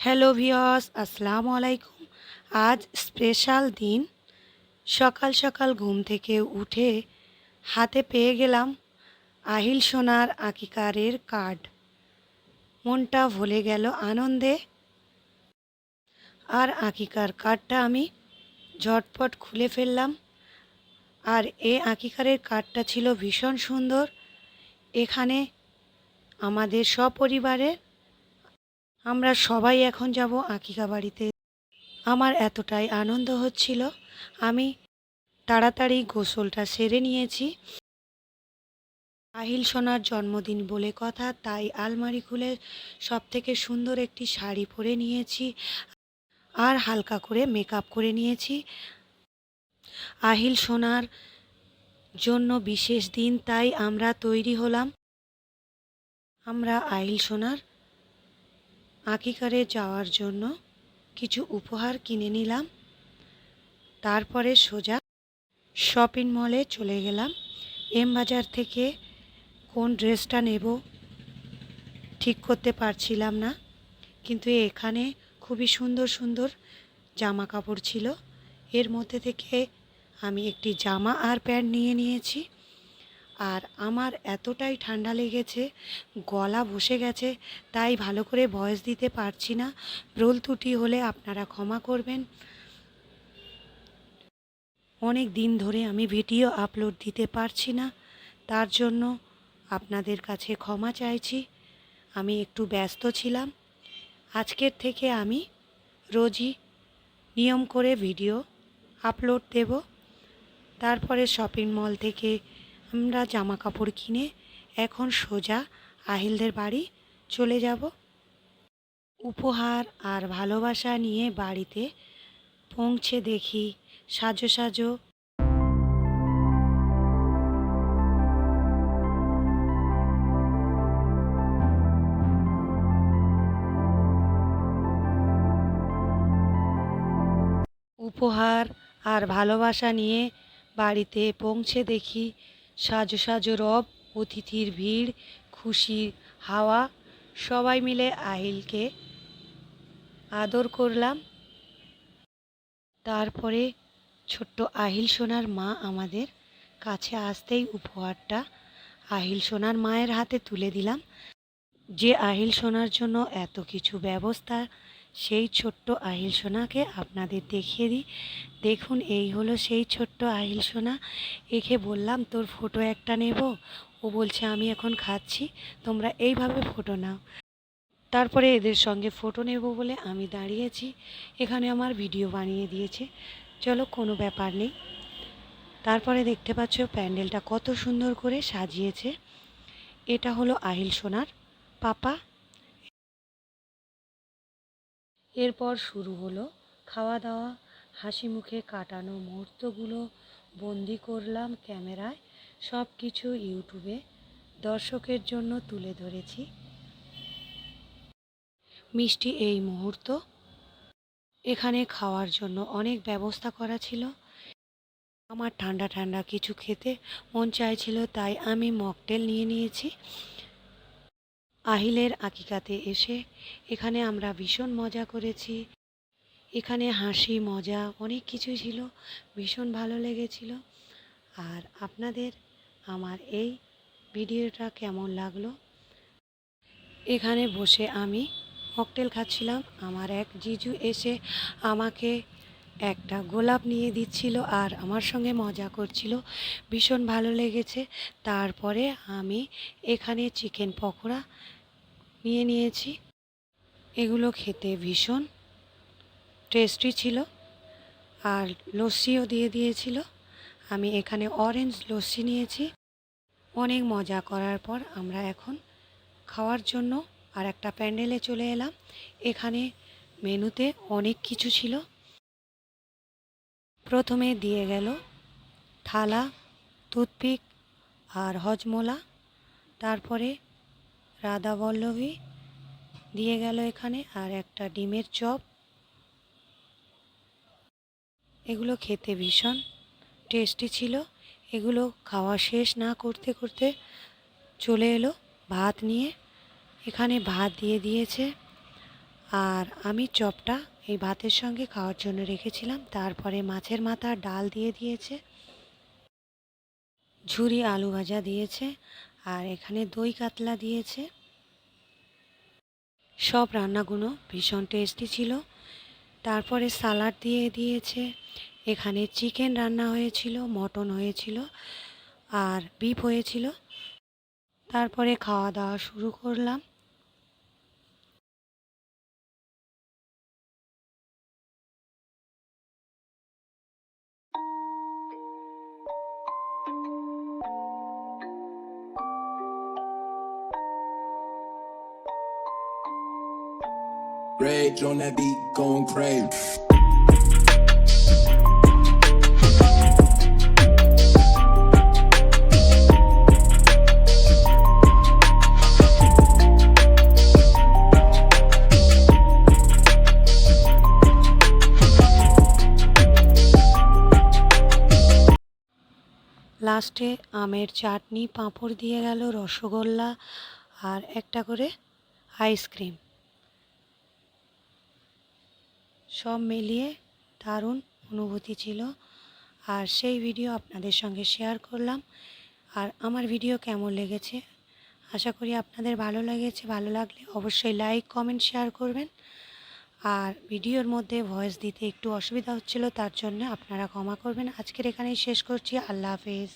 Hello ভিওস আসসালামু আলাইকুম। আজ স্পেশাল দিন। সকাল সকাল ঘুম থেকে উঠে হাতে পেয়ে গেলাম আহিল সোনার আকিকারের কার্ড মনটা ভুলে গেল আনন্দে। আর আকিকার কার্ডটা আমি ঝটপট খুলে ফেললাম। আর এ আকিকারের কার্ডটা ছিল ভীষণ সুন্দর। এখানে আমাদের সপরিবারের আমরা সবাই এখন যাব আকিকা বাড়িতে। আমার এতটাই আনন্দ হচ্ছিল। আমি তাড়াতাড়ি গোসলটা সেরে নিয়েছি। আহিল সোনার জন্মদিন বলে কথা, তাই আলমারি খুলে সব থেকে সুন্দর একটি শাড়ি পরে নিয়েছি আর হালকা করে মেকআপ করে নিয়েছি। আহিল সোনার জন্য বিশেষ দিন, তাই আমরা তৈরি হলাম। আমরা আহিল সোনার আকিকারে যাওয়ার জন্য কিছু উপহার কিনে নিলাম। তারপরে সোজা শপিং মলে চলে গেলাম। এম বাজার থেকে কোন ড্রেসটা নেব ঠিক করতে পারছিলাম না। কিন্তু এখানে খুবই সুন্দর সুন্দর জামা কাপড় ছিল। এর মধ্যে থেকে আমি একটি জামা আর প্যান্ট নিয়ে নিয়েছি। আর আমার এতটাই ঠান্ডা লেগেছে, গলা বসে গেছে, তাই ভালো করে ভয়েস দিতে পারছি না। ভুল ত্রুটি হলে আপনারা ক্ষমা করবেন। অনেক দিন ধরে আমি ভিডিও আপলোড দিতে পারছি না, তার জন্য আপনাদের কাছে ক্ষমা চাইছি। আমি একটু ব্যস্ত ছিলাম। আজকের থেকে আমি রোজই নিয়ম করে ভিডিও আপলোড দেব। তারপরে শপিং মল থেকে আমরা জামা কাপড় কিনে এখন সোজা আহিলদের বাড়ি চলে যাব। উপহার আর ভালোবাসা নিয়ে বাড়িতে পৌঁছে দেখি সাজো সাজো। উপহার আর ভালোবাসা নিয়ে বাড়িতে পৌঁছে দেখি সাজো সাজো রব, অতিথির ভিড় খুশির হাওয়া, সবাই মিলে আহিলকে আদর করলাম। তারপরে ছোট্ট আহিল সোনার মা আমাদের কাছে আসতেই উপহারটা আহিল সোনার মায়ের হাতে তুলে দিলাম। যে আহিল সোনার জন্য এত কিছু ব্যবস্থা সেই ছোট্ট আহিল সোনাকে আপনাদের দেখিয়ে দিই। দেখুন, এই হলো সেই ছোট্ট আহিল সোনা। একে বললাম, তোর ফটো একটা নেব? ও বলছে, আমি এখন খাচ্ছি, তোমরা এইভাবে ফটো নাও। তারপরে এদের সঙ্গে ফটো নেব বলে আমি দাঁড়িয়েছি। এখানে আমার ভিডিও বানিয়ে দিয়েছে। চলো, কোনো ব্যাপার নেই। তারপরে দেখতে পাচ্ছ, প্যান্ডেলটা কত সুন্দর করে সাজিয়েছে। এটা হলো আহিল সোনার পাপা। এরপর শুরু হলো খাওয়া দাওয়া হাসি মুখে কাটানো মুহূর্তগুলো বন্দি করলাম ক্যামেরায়। সব কিছু ইউটিউবে দর্শকের জন্য তুলে ধরেছি। মিষ্টি এই মুহূর্ত। এখানে খাওয়ার জন্য অনেক ব্যবস্থা করা ছিল। আমার ঠান্ডা ঠান্ডা কিছু খেতে মন চাইছিল, তাই আমি মকটেল নিয়ে নিয়েছি। আহিলের আকিকাতে এসে এখানে আমরা ভীষণ মজা করেছি। এখানে হাসি, মজা অনেক কিছু ছিল, ভীষণ ভালো লেগেছিল। আর আপনাদের আমার এই ভিডিওটা কেমন লাগল? এখানে বসে আমি মকটেল খাচ্ছিলাম। আমার এক জিজু এসে আমাকে একটা গোলাপ নিয়ে দিচ্ছিল আর আমার সঙ্গে মজা করছিল। ভীষণ ভালো লেগেছে। তারপরে আমি এখানে চিকেন পকোড়া নিয়ে নিয়েছি। এগুলো খেতে ভীষণ টেস্টি ছিল আর লস্যিও দিয়ে দিয়েছিল। আমি এখানে অরেঞ্জ লস্যি নিয়েছি। অনেক মজা করার পর আমরা এখন খাওয়ার জন্য আর একটা প্যান্ডেলে চলে এলাম। এখানে মেনুতে অনেক কিছু ছিল। প্রথমে দিয়ে গেল থালা, টুথপিক আর হজমোলা। তারপরে রাধা বল্লভী দিয়ে গেল এখানে আর একটা ডিমের চপ। এগুলো খেতে ভীষণ টেস্টি ছিল। এগুলো খাওয়া শেষ না করতে করতে চলে এলো ভাত নিয়ে। এখানে ভাত দিয়ে দিয়েছে আর আমি চপটা এই ভাতের সঙ্গে খাওয়ার জন্য রেখেছিলাম। তারপরে মাছের মাথা ডাল দিয়ে দিয়েছে। ঝুরি আলু ভাজা দিয়েছে। আর এখানে দই কাতলা দিয়েছে। সব রান্নাগুলো ভীষণ টেস্টি ছিল। তারপরে সালাড দিয়ে দিয়েছে। এখানে চিকেন রান্না হয়েছিল, মটন হয়েছিল আর বিফ হয়েছিল। তারপরে খাওয়া দাওয়া শুরু করলাম। Rage on that beat, going crazy. লাস্টে আমের চাটনি পাঁপড় দিয়ে গেল রসগোল্লা আর একটা করে আইসক্রিম সব মিলিয়ে দারুণ অনুভূতি ছিল। আর সেই ভিডিও আপনাদের সঙ্গে শেয়ার করলাম। আর আমার ভিডিও কেমন লেগেছে? আশা করি আপনাদের ভালো লেগেছে। ভালো লাগলে অবশ্যই লাইক, কমেন্ট, শেয়ার করবেন। আর ভিডিওর মধ্যে ভয়েস দিতে একটু অসুবিধা হচ্ছিল, তার জন্য আপনারা ক্ষমা করবেন। আজকের এখানেই শেষ করছি। আল্লাহ হাফেজ।